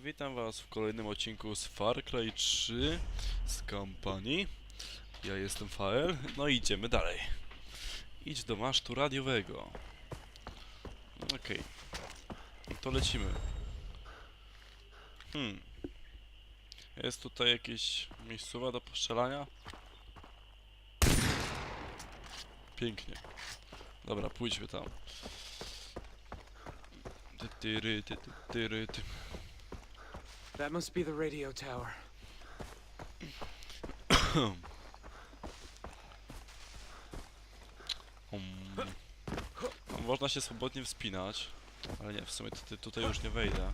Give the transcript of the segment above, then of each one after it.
Witam was w kolejnym odcinku z Far Cry 3 z kampanii. Ja jestem Fael, no i idziemy dalej. Idź do masztu radiowego. Okej. No to lecimy. Hmm. Jest tutaj jakieś miejscowa do postrzelania? Pięknie. Dobra, pójdźmy tam. Ty, tyry, ty, ty, tyry, ty. That must be the radio tower. Um, można się swobodnie wspinać, ale nie, w sumie tutaj, tutaj już nie wejdę.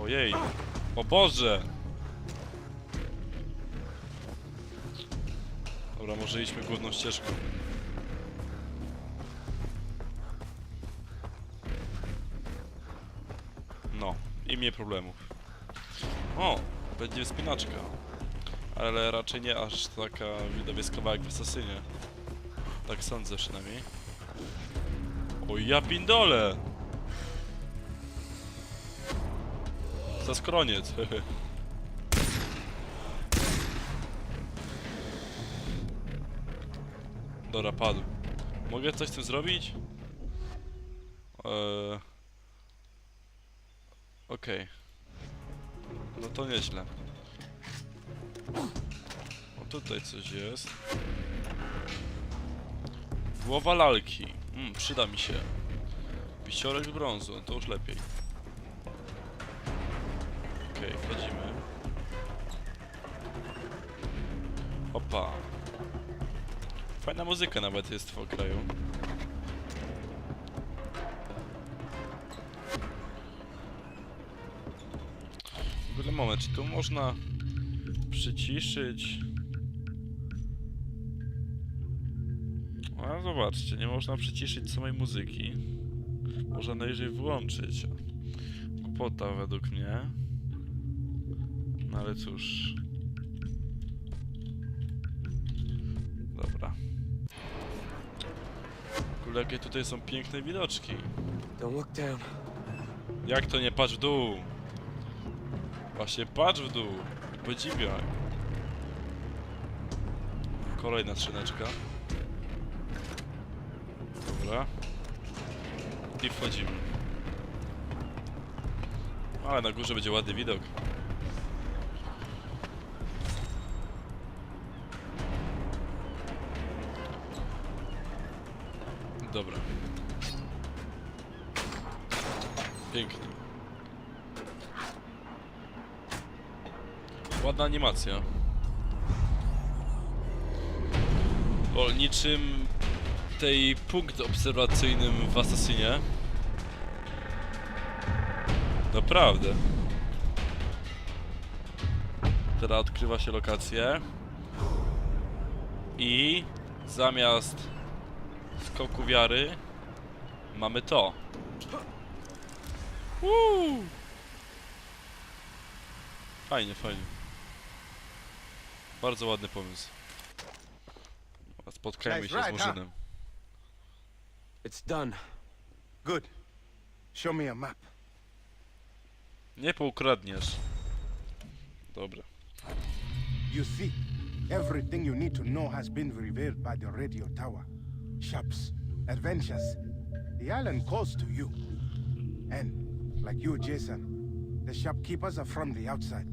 Ojej! O Boże! Dobra, może idźmy główną ścieżką. Mniej problemów. O! Będzie wspinaczka. Ale raczej nie aż taka widowiskowa jak w Asasynie. Tak sądzę przynajmniej. O ja pindole! Za skroniec. Dobra, padł. Mogę coś z tym zrobić? Eee... Okej. No to nieźle. O tutaj coś jest. Głowa lalki. Mm, przyda mi się. Wisiorek brązu, no to już lepiej. Okej, wchodzimy. Opa. Fajna muzyka nawet jest w kraju. Moment, czy tu można przyciszyć? A zobaczcie, nie można przyciszyć samej muzyki. Można najwyżej włączyć. Głupota według mnie. No ale cóż. Dobra. W ogóle jakie tutaj są piękne widoczki. Don't look down. Jak to nie patrz w dół? Właśnie patrz w dół. Podziwiaj. Kolejna skrzyneczka. Dobra. I wchodzimy. Ale na górze będzie ładny widok. Dobra. Pięknie. Ładna animacja. O, niczym tej punkt obserwacyjnym w Assassinie. Naprawdę. Teraz odkrywa się lokację. I zamiast skoku wiary mamy to. Uuu. Fajnie, fajnie. Bardzo ładny pomysł. Spotkajmy się z? Murzynem. It's done. Good. Show me a map. Nie poukradniesz. Dobra. You see, everything you need to know has been revealed by the radio tower. Shops, adventures. The island calls to you. And, like you, Jason, the shopkeepers are from the outside.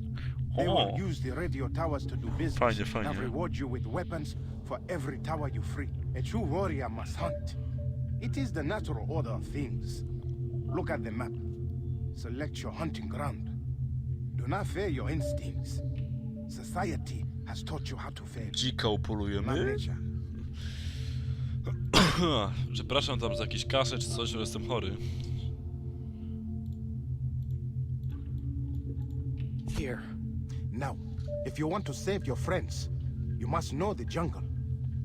They Oh. will use the radio towers to do business Fajnie, fajnie. and reward you with weapons for every tower you free. A true warrior must hunt. It is the natural order of things. Look at the map. Select your hunting ground. Do not fear your instincts. Society has taught you how to fear Dzika not upolujemy? nature. Przepraszam tam za jakiś kaszel czy coś, że jestem chory. Here. Now, if you want to save your friends, you must know the jungle.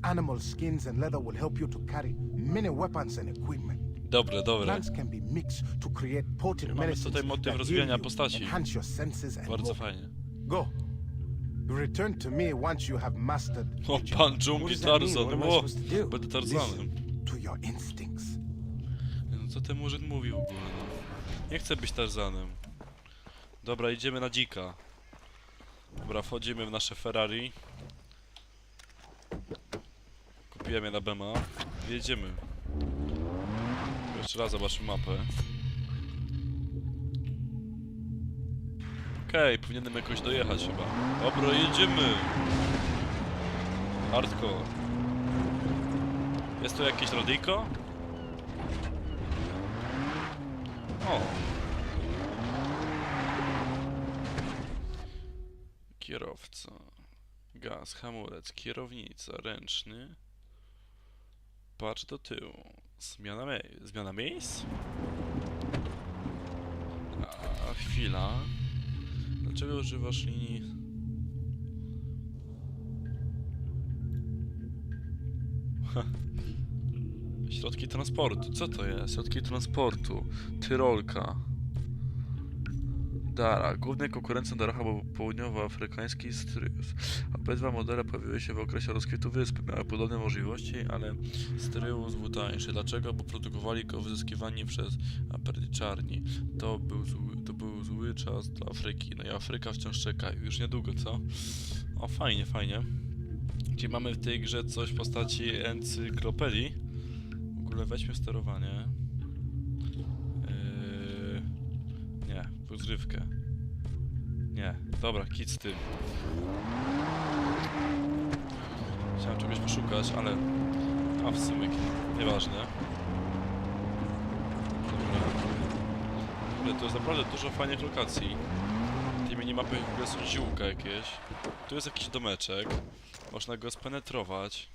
Animal skins and leather will help you to carry many weapons and equipment. Dobre, dobre. Plants can be mixed to create potent Mamy medicines tutaj motyw that heal rozwijania you, postaci. enhance your senses and Bardzo fajnie. Go. Return to me once you have mastered O, the pan jungle. What does that mean? Tarzan. Am I O, supposed to do? będę Tarzanem. Listen to your instincts. No co ten murzyn mówi w ogóle, no? Nie chcę być Tarzanem. Dobra, idziemy na dzika. Dobra, wchodzimy w nasze Ferrari. Kupiłem je na Bema. Jedziemy. Jeszcze raz zobaczmy mapę. Okej, powinienem jakoś dojechać chyba. Dobra, jedziemy! Hardcore. Jest tu jakieś radyjko? O! Kierowca. Gaz, hamulec, kierownica, ręczny. Patrz do tyłu. Zmiana, mie zmiana miejsc? A, chwila. Dlaczego używasz linii... Środki transportu. Co to jest? Środki transportu. Tyrolka. Dara. Główny konkurencją Daracha był południowoafrykański Styrius. Obydwa modele pojawiły się w okresie rozkwitu wyspy. Miały podobne możliwości, ale Styrius był tańszy. Dlaczego? Bo produkowali go wyzyskiwani przez Aperdiczarni. To był, zły, to był zły czas dla Afryki. No i Afryka wciąż czeka. Już niedługo, co? O, fajnie, fajnie. Gdzie mamy w tej grze coś w postaci encyklopedii. W ogóle weźmy sterowanie. Rozrywkę. Nie, dobra, kit z tym. Chciałem czegoś poszukać, ale... A w sumie, nieważne. Dobra. To jest naprawdę dużo fajnych lokacji. Tej minimapy w ogóle są ziółka jakieś. Tu jest jakiś domeczek. Można go spenetrować.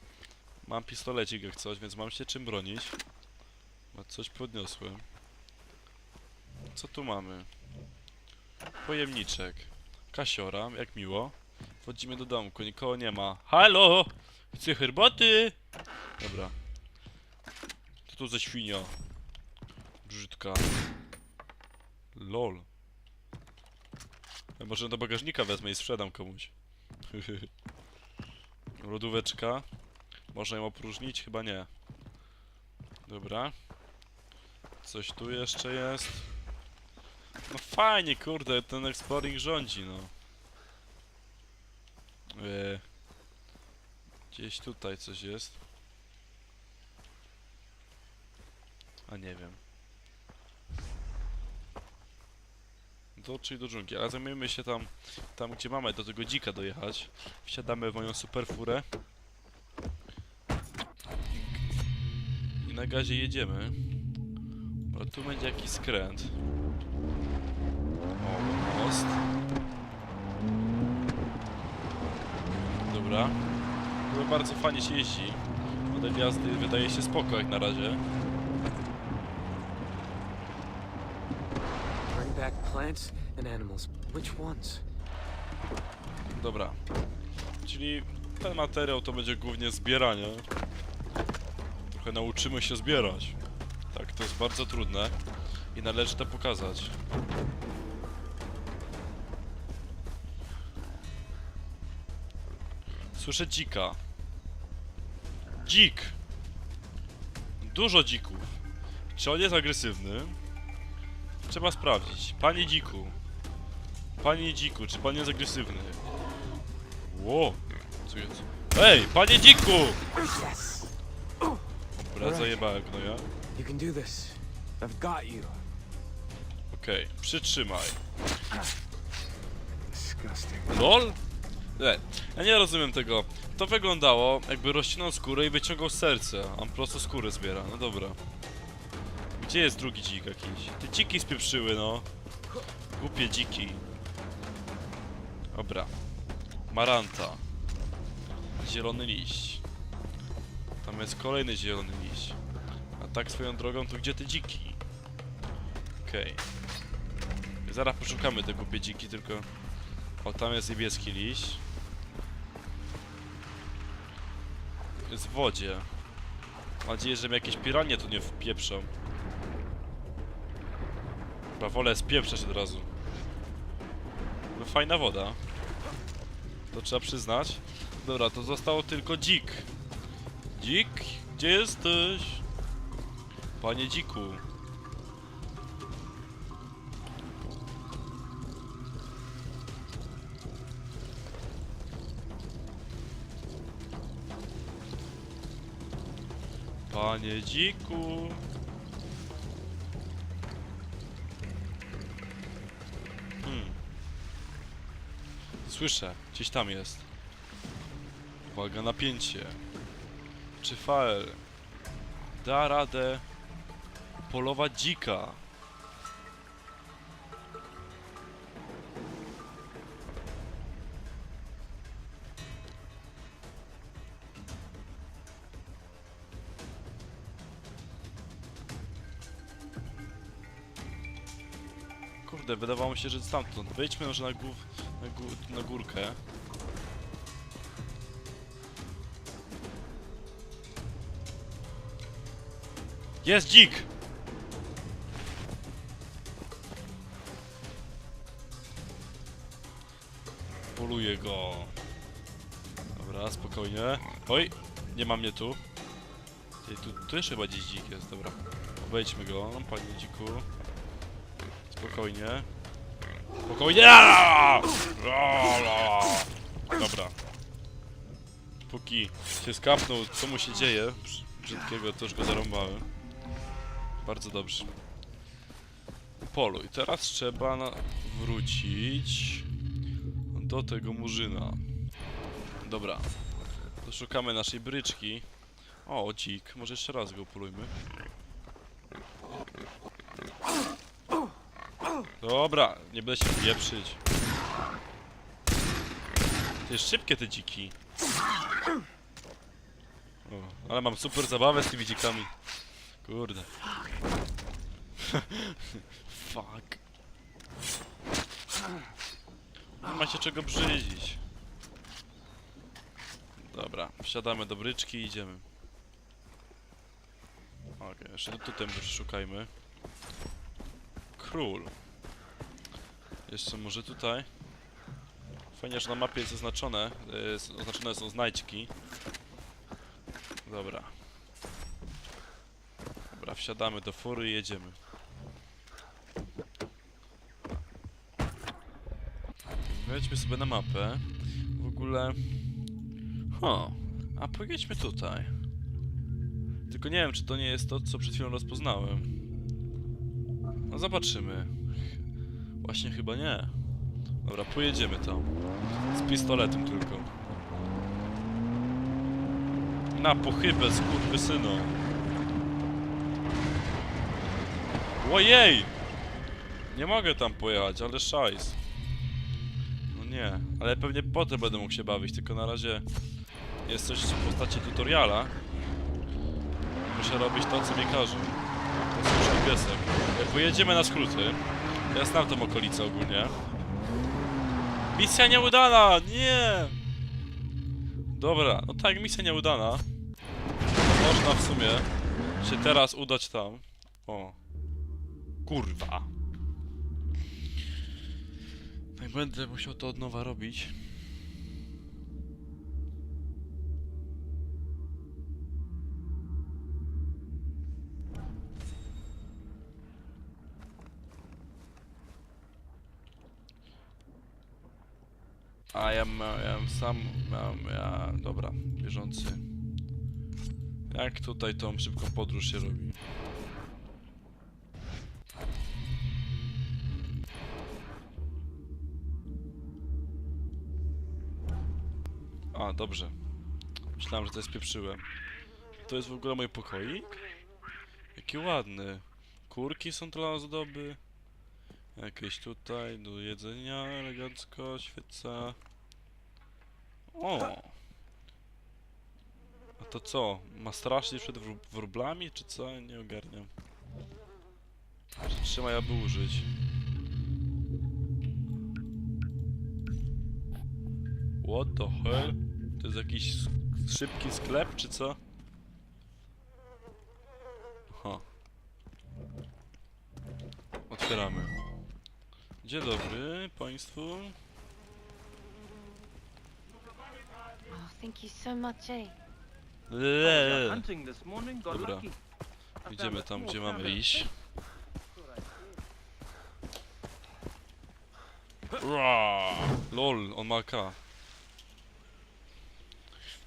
Mam pistolecik jak coś, więc mam się czym bronić. No coś podniosłem. Co tu mamy? Pojemniczek. Kasiora, jak miło. Wchodzimy do domku, nikogo nie ma. Halo! Chcę herbaty! Dobra. Co to za świnia? Brzydka. LOL. Ja może do bagażnika wezmę i sprzedam komuś. Lodóweczka. Można ją opróżnić? Chyba nie. Dobra. Coś tu jeszcze jest. No fajnie, kurde, ten exploring rządzi, no. Eee. Gdzieś tutaj coś jest. A nie wiem. Do, czyli do dżungli, ale zajmujemy się tam, tam gdzie mamy do tego dzika dojechać. Wsiadamy w moją super furę. I na gazie jedziemy. Ale tu będzie jakiś skręt. Most. Dobra. Tu bardzo fajnie się jeździ. Model jazdy wydaje się spoko jak na razie. Bring back plants and animals. Which ones? Dobra. Czyli ten materiał to będzie głównie zbieranie. Trochę nauczymy się zbierać. Tak, to jest bardzo trudne i należy to pokazać. Słyszę dzika. Dzik! Dużo dzików. Czy on jest agresywny? Trzeba sprawdzić. Panie dziku. Panie dziku, czy pan jest agresywny? Ło, co jest? Ej, panie dziku! Dobra, zajebałem gnoja. Okej, przytrzymaj. Disgusting. LOL? Nie, ja nie rozumiem tego. To wyglądało, jakby rozcinał skórę i wyciągał serce. On po prostu skórę zbiera, no dobra. Gdzie jest drugi dzik jakiś? Te dziki spieprzyły, no. Głupie dziki. Dobra. Maranta. Zielony liść. Tam jest kolejny zielony liść. A tak swoją drogą, to gdzie te dziki? Okej. Zaraz poszukamy te głupie dziki, tylko... O, tam jest niebieski liść. Jest w wodzie. Mam nadzieję, że mi jakieś piranie tu nie wpieprzą. Chyba wolę spieprzeć od razu. No fajna woda. To trzeba przyznać. Dobra, to zostało tylko dzik. Dzik, gdzie jesteś? Panie dziku. Panie dziku. Hmm. Słyszę, gdzieś tam jest. Uwaga, napięcie. Czy Fael da radę polować dzika? Kurde, wydawało mi się, że stamtąd. Wejdźmy może na, na, na górkę. Jest dzik! Poluję go. Dobra, spokojnie. Oj, nie ma mnie tu. Ty, tu, tu chyba gdzieś dzik jest, dobra. Obejdźmy go, panie dziku. Spokojnie. Spokojnie! Dobra. Póki się skapnął, co mu się dzieje, brzy- brzydkiego, już go zarąbałem. Bardzo dobrze. Polu. I teraz trzeba na... wrócić do tego murzyna. Dobra. To szukamy naszej bryczki. O, dzik. Może jeszcze raz go polujmy. Dobra, nie będę się wieprzyć. To jest szybkie te dziki. O, ale mam super zabawę z tymi dzikami. Kurde. Fuck. Nie ma się czego brzydzić. Dobra, wsiadamy do bryczki i idziemy. Okej, jeszcze tutaj szukajmy. Król. Jeszcze może tutaj. Fajnie, że na mapie jest zaznaczone. Jest, oznaczone są znajdźki. Dobra. Dobra, wsiadamy do fury i jedziemy. Wejdźmy sobie na mapę. W ogóle... Ho, a pojedźmy tutaj. Tylko nie wiem, czy to nie jest to, co przed chwilą rozpoznałem. No zobaczymy. Właśnie chyba nie. Dobra, pojedziemy tam. Z pistoletem tylko. Na pochybę, skurwysyno. Ojej! Nie mogę tam pojechać, ale szajs. No nie, ale pewnie potem będę mógł się bawić, tylko na razie jest coś w postaci tutoriala. Muszę robić to, co mi każą. To jest piesek. Pojedziemy na skróty, ja znam tą okolicę ogólnie. Misja nieudana! Nie! Dobra, no tak, misja nieudana. Można w sumie się teraz udać tam. O. Kurwa. No i będę musiał to od nowa robić. A ja, ja sam mam, ja, dobra, bieżący. Jak tutaj tą szybką podróż się robi? A, dobrze. Myślałem, że to jest pieprzyłem. To jest w ogóle mój pokoik? Jaki ładny. Kurki są dla ozdoby. Jakieś tutaj do jedzenia elegancko, świeca. O! A to co? Ma straszyć przed wró- wróblami, czy co? Nie ogarniam. Trzymaj, aby użyć. What the hell? To jest jakiś szybki sklep, czy co? Aha. Otwieramy. Dzień dobry państwu. Thank you so much, eh? Eee. hunting this morning, got Dobra. lucky. I Idziemy found a tam, small gdzie mamy iść. Ra! Lol, on ma K. Ale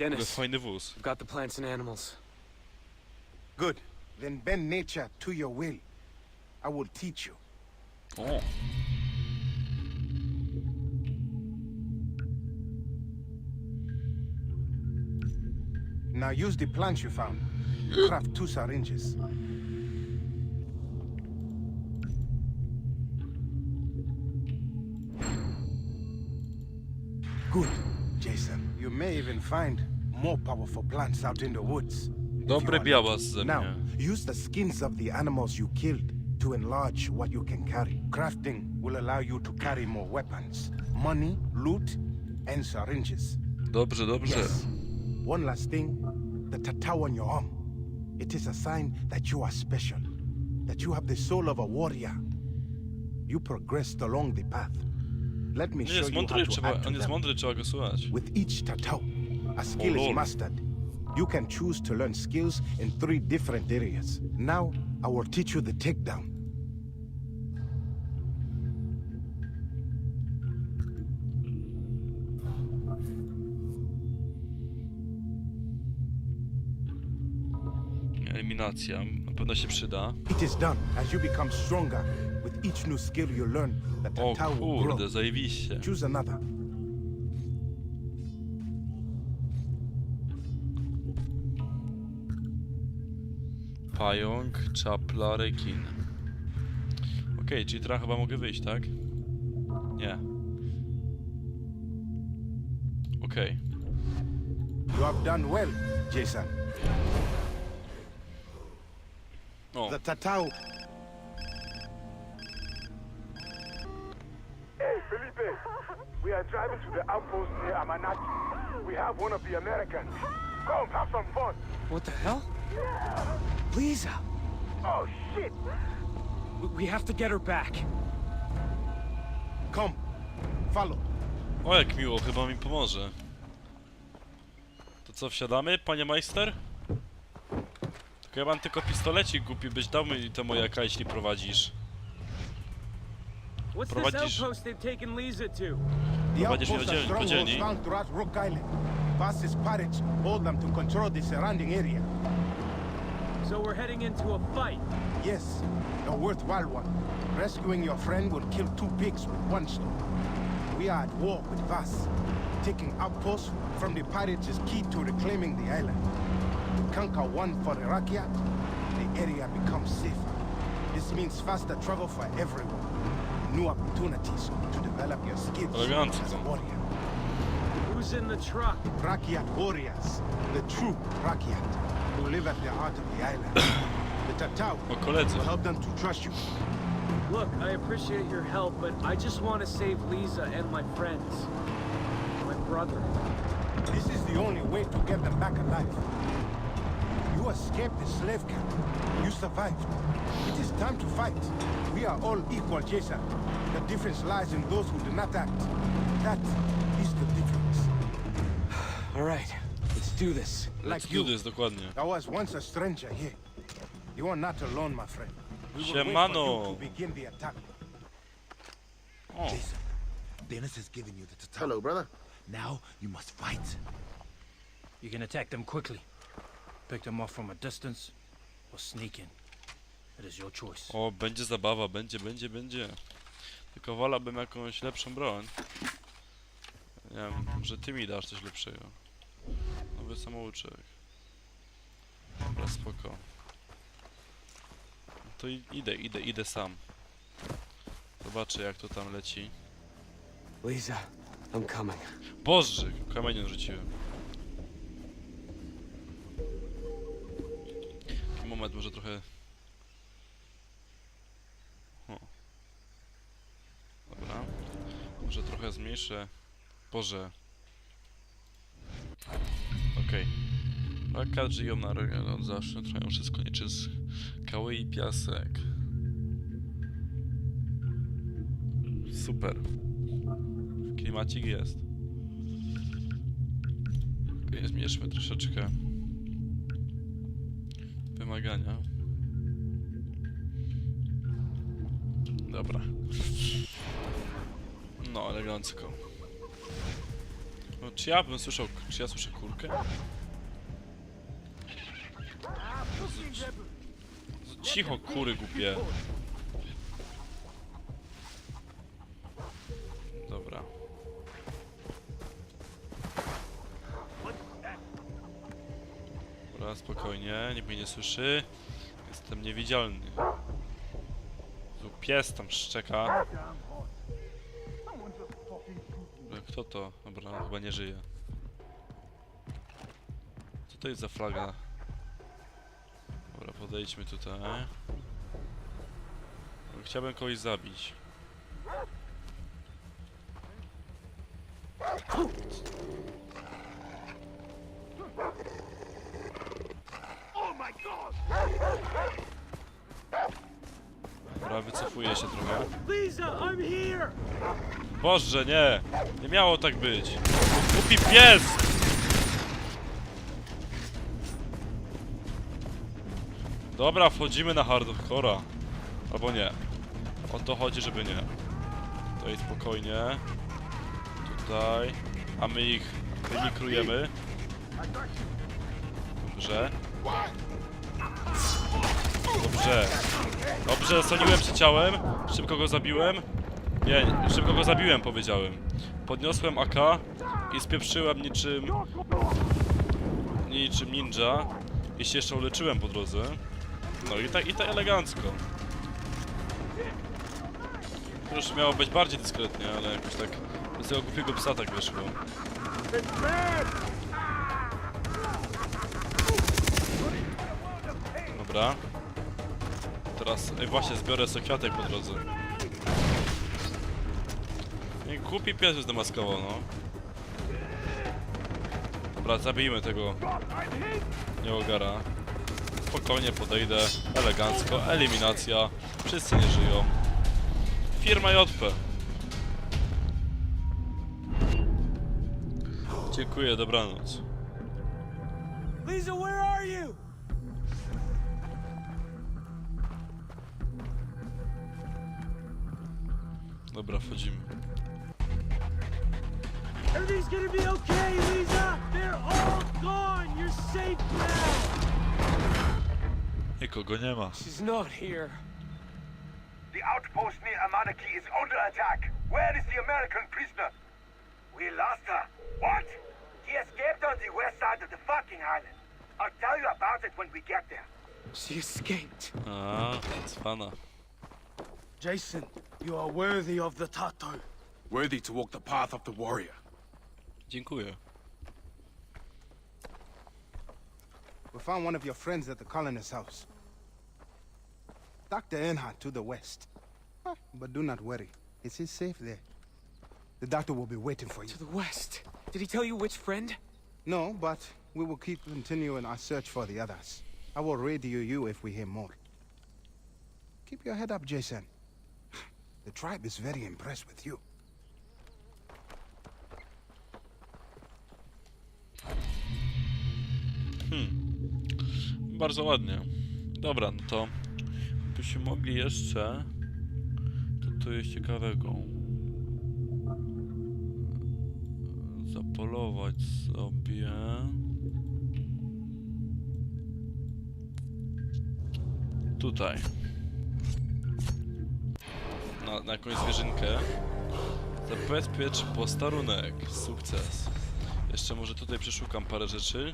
Dennis, fajny wóz. I've got the plants and animals. Good. Then bend nature to your will. I will teach you. O, Now use the plants you found. Craft two syringes. Good, Jason. You may even find more powerful plants out in the woods. if you dobry are białas ze Now, use the skins of the animals you killed to enlarge what you can carry. Crafting will allow you to carry more weapons, money, loot, and syringes. Dobrze, dobrze. Yes. One last thing the tattoo on your arm. It is a sign that you are special, that you have the soul of a warrior. You progressed along the path. Let me show you how to add to on them. mądry, trzeba go słuchać. With each tattoo, a skill is mastered. You can choose to learn skills in three different areas. Now, I will teach you the takedown. Eliminacja, na pewno się przyda. It is done as you become stronger. With each new skill you learn, the O tattoo will grow. kurde, zajebiście. Choose another. Pająk, czapla, rekin. Okej, czyli teraz chyba mogę wyjść, tak? Nie. Okej. You have done well, Jason. O, The tattoo. Hey, Felipe, we are driving to the outpost near Amanati. We have one of the Americans. Come, have some fun. What the hell? Lisa! Oh, shit. We- We have to get her back. Come, follow. o jak miło, chyba mi pomoże. To co, wsiadamy, panie majster? Ja mam tylko pistolecik głupi, byś dał mi to moje AK, jeśli prowadzisz. What's Prowadzisz- this outpost they've taken Lisa to? The Prowadzisz outposts are mnie strongholds podzielni. found throughout Rook Island. Fastest pirates hold them to control the surrounding area. So we're heading into a fight. Yes, a worthwhile one. Rescuing your friend will kill two pigs with one stone. We are at war with Vas. Taking outposts from the pirates is key to reclaiming the island. To conquer one for Iraqiat, the area becomes safer. This means faster travel for everyone. New opportunities to develop your skills Elegancko. as a warrior. Who's in the truck? Rakiat warriors, the true Rakiat, who live at the heart of the island. the Tatau O koledzy. will help them to trust you. Look, I appreciate your help, but I just want to save Lisa and my friends. My brother. This is the only way to get them back alive. You escaped the slave camp. You survived. It is time to fight. We are all equal, Jason. The difference lies in those who do not act. That is the difference. All right, let's do this. Let's Like do you, this, dokładnie. I was once a stranger here. You are not alone, my friend. We will wait for you to begin the attack. Oh. Jason, Dennis has given you the tattoo. Hello, brother. Now you must fight. You can attack them quickly. Pick them off from a distance, or sneak in. It is your choice. o, będzie zabawa, będzie, będzie, będzie. Tylko wolałbym jakąś lepszą broń. Nie wiem, może ty mi dasz coś lepszego. Nowy samouczek. Dobra, spoko. No To i- idę, idę, idę sam. Zobaczę jak to tam leci. Lisa, I'm coming. Boże, kamieniem rzuciłem. Moment może trochę... O. Dobra. Może trochę zmniejszę... Boże. Okej. Waka żyją na regionie od zawsze, trwają wszystko niczym skały i piasek. Super. Klimacik jest. Okej, zmniejszmy troszeczkę wymagania. Dobra. No, elegancko. No, czy ja bym słyszał, czy ja słyszę kurkę? Cicho, kury głupie. Nie słyszy. Jestem niewidzialny. Tu pies tam szczeka. Kto to? Dobra, on chyba nie żyje. Co to jest za flaga? Dobra, podejdźmy tutaj. Chciałbym kogoś zabić. Dobra, wycofuję się trochę. Boże, nie! Nie miało tak być! Głupi pies! Dobra, wchodzimy na hardcora. Albo nie. O to chodzi, żeby nie. Tutaj spokojnie. Tutaj. A my ich wymikrujemy. Dobrze. Dobrze. Dobrze, zasłoniłem się ciałem. Szybko go zabiłem. Nie, szybko go zabiłem, powiedziałem. Podniosłem AK i spieprzyłem niczym... niczym ninja. I się jeszcze uleczyłem po drodze. No i tak, i tak elegancko. Już miało być bardziej dyskretnie, ale jakoś tak z tego głupiego psa tak wyszło. Dobra. Teraz ej, właśnie zbiorę sobie kwiatek po drodze. I głupi pies już zdemaskował, no. Dobra, zabijmy tego nieogara. Spokojnie podejdę, elegancko, eliminacja. Wszyscy nie żyją. Firma JP. Dziękuję, dobranoc. Lisa, where are you? Dobra, wchodzimy. Everything's gonna be okay, Lisa! They're all gone! You're safe now! Nikogo nie ma. She's not here. The outpost near Amanaki is under attack. Where is the American prisoner? We lost her. What? She escaped on the west side of the fucking island. I'll tell you about it when we get there. She escaped. A, cwana. Jason, you are worthy of the Tato. Worthy to walk the path of the warrior. Dziękuję. We found one of your friends at the colonist's house. Dr. Earnhardt to the west. But do not worry. It is safe there. The doctor will be waiting for you. To the west. Did he tell you which friend? No, but we will keep continuing our search for the others. I will radio you if we hear more. Keep your head up, Jason. The tribe is very impressed with you. Bardzo ładnie. Dobra, no to byśmy mogli jeszcze... To tu jest ciekawego. Zapolować sobie... Tutaj. Na, na jakąś zwierzynkę. Zabezpiecz posterunek. Sukces. Jeszcze może tutaj przeszukam parę rzeczy.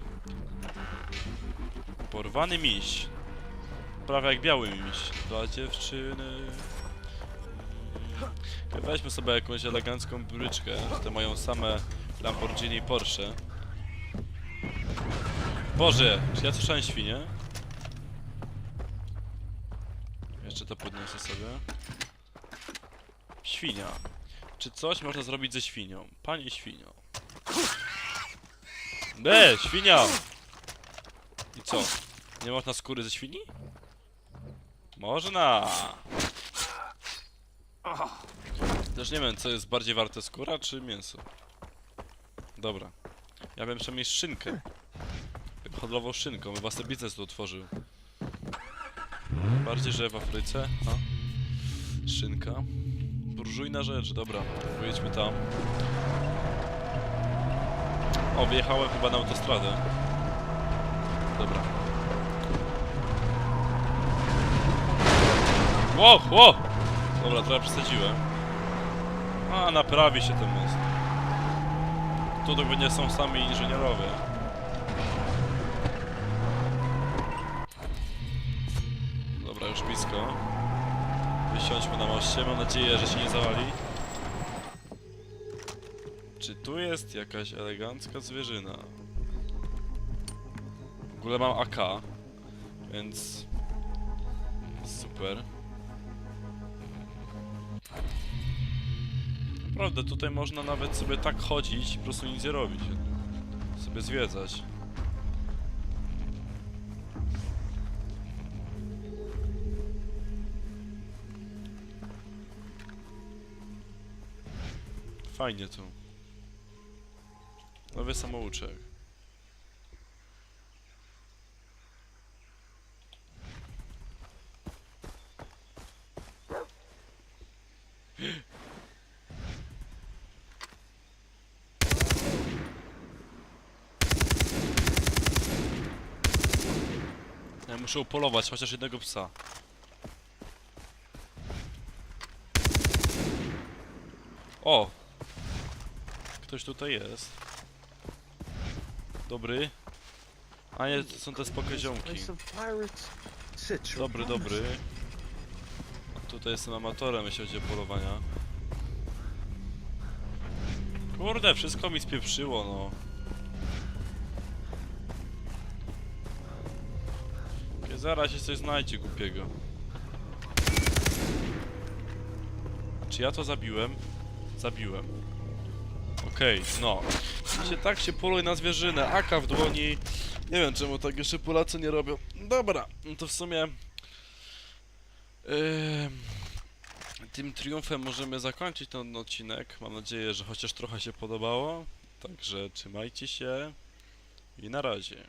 Porwany miś. Prawie jak biały miś. Dla dziewczyny. Mm. Weźmy sobie jakąś elegancką bryczkę. Te mają same Lamborghini i Porsche. Boże, czy ja słyszałem świnie? Jeszcze to podniosę sobie. Świnia. Czy coś można zrobić ze świnią? Panie świnio. De, świnia! I co? Nie można skóry ze świni? Można! Też nie wiem, co jest bardziej warte, skóra czy mięso. Dobra. Ja bym przynajmniej szynkę. Hodlował szynką, by własny biznes tu otworzył. Bardziej, że w Afryce. A? Szynka. Burżujna rzecz, dobra. Pojedźmy tam. O, wyjechałem chyba na autostradę. Dobra. Ło, ło! Dobra, trochę przesadziłem. A, naprawi się ten most. Tu jakby nie są sami inżynierowie. Dobra, już blisko. Wysiądźmy na moście, mam nadzieję, że się nie zawali. Czy tu jest jakaś elegancka zwierzyna? W ogóle mam AK, więc... Super. Naprawdę, tutaj można nawet sobie tak chodzić po prostu nic nie robić. Sobie zwiedzać. Fajnie tu. Nowy samouczek. Ja muszę upolować chociaż jednego psa. O! Ktoś tutaj jest. Dobry. A nie, to są te spoko ziomki. Dobry, dobry. A Tutaj jestem amatorem, jeśli chodzi o polowania. Kurde, wszystko mi spieprzyło, no. Okej, Zaraz się coś znajdzie głupiego. A czy ja to zabiłem? Zabiłem. Okej, no. Widzicie, tak się poluje na zwierzynę. Aka w dłoni. Nie wiem, czemu tak jeszcze Polacy nie robią. Dobra, no to w sumie... Ym, tym triumfem możemy zakończyć ten odcinek. Mam nadzieję, że chociaż trochę się podobało. Także trzymajcie się i na razie.